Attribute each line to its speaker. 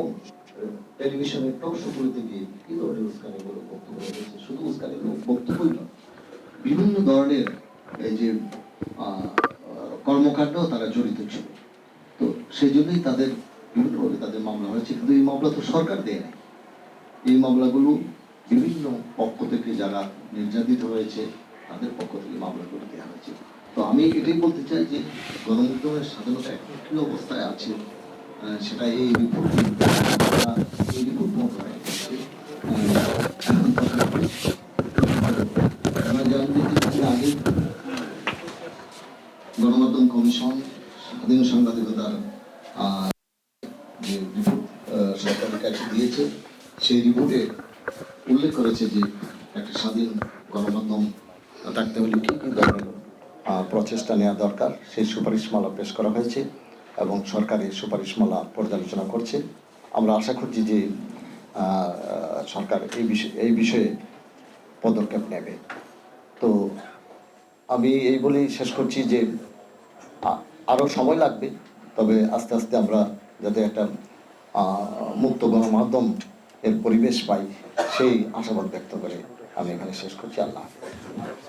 Speaker 1: এবং টেলিভিশনের টক শোগুলোতে গিয়ে কি ধরনের উস্কানিমূলক বক্তব্য রেখেছে শুধু উস্কানিমূলক বক্তব্যই নয় বিভিন্ন ধরনের এই যে আহ, কর্মকাণ্ড তারা জড়িত ছিল। তো সেই জন্যই তাদের বিভিন্নভাবে তাদের মামলা হয়েছে। কিন্তু এই মামলা তো সরকার দেয় নাই। এই মামলাগুলো বিভিন্ন পক্ষ থেকে যারা নির্যাতিত হয়েছে তাদের পক্ষ থেকে মামলাগুলো দেওয়া হয়েছে। তো আমি এটাই বলতে চাই যে গণমাধ্যমের স্বাধীনতা এখন কি অবস্থায় আছে। সেটা এই রিপোর্ট আগে গণমাধ্যম কমিশন স্বাধীন সাংবাদিকতার যে রিপোর্ট সরকারের কাছে দিয়েছে, সেই রিপোর্টে উল্লেখ করেছে যে একটা স্বাধীন গণমাধ্যম থাকতে হলে কি কি ধরনের প্রচেষ্টা নেওয়া দরকার, সেই সুপারিশমালা পেশ করা হয়েছে। এবং সরকারের সুপারিশমালা পর্যালোচনা করছে। আমরা আশা করছি যে সরকার এই বিষয়ে এই বিষয়ে পদক্ষেপ নেবে। তো আমি এই বলেই শেষ করছি যে আরও সময় লাগবে, তবে আস্তে আস্তে আমরা যাতে একটা মুক্ত গণমাধ্যম এর পরিবেশ পাই, সেই আশাবাদ ব্যক্ত করে আমি এখানে শেষ করছি। আল্লাহ।